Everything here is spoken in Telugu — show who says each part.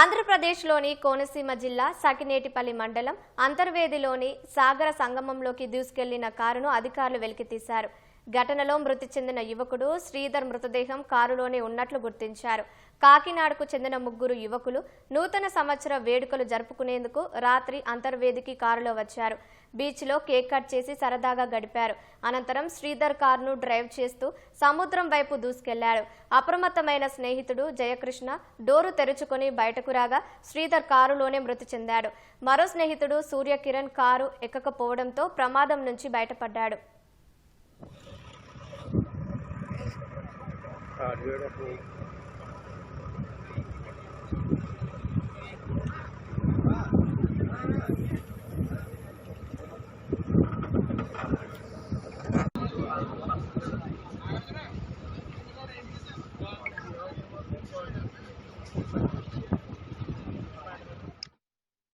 Speaker 1: ఆంధ్రప్రదేశ్లోని కోనసీమ జిల్లా సకినేటిపల్లి మండలం అంతర్వేదిలోని సాగర సంగమంలోకి దూసుకెళ్ళిన కారును అధికారులు వెలికితీశారు. ఘటనలో మృతి చెందిన యువకుడు శ్రీధర్ మృతదేహం కారులోనే ఉన్నట్లు గుర్తించారు. కాకినాడకు చెందిన ముగ్గురు యువకులు నూతన సంవత్సర వేడుకలు జరుపుకునేందుకు రాత్రి అంతర్వేదికి కారులో వచ్చారు. బీచ్లో కేక్ కట్ చేసి సరదాగా గడిపారు. అనంతరం శ్రీధర్ కారును డ్రైవ్ చేస్తూ సముద్రం వైపు దూసుకెళ్ళాడు అప్రమత్తమైన స్నేహితుడు జయకృష్ణ డోరు తెరుచుకుని బయటకు రాగా శ్రీధర్ కారులోనే మృతి చెందాడు. మరో స్నేహితుడు సూర్యకిరణ్ కారు ఎక్కకపోవడంతో ప్రమాదం నుంచి బయటపడ్డాడు.
Speaker 2: thờ đưa ra thì Thank you.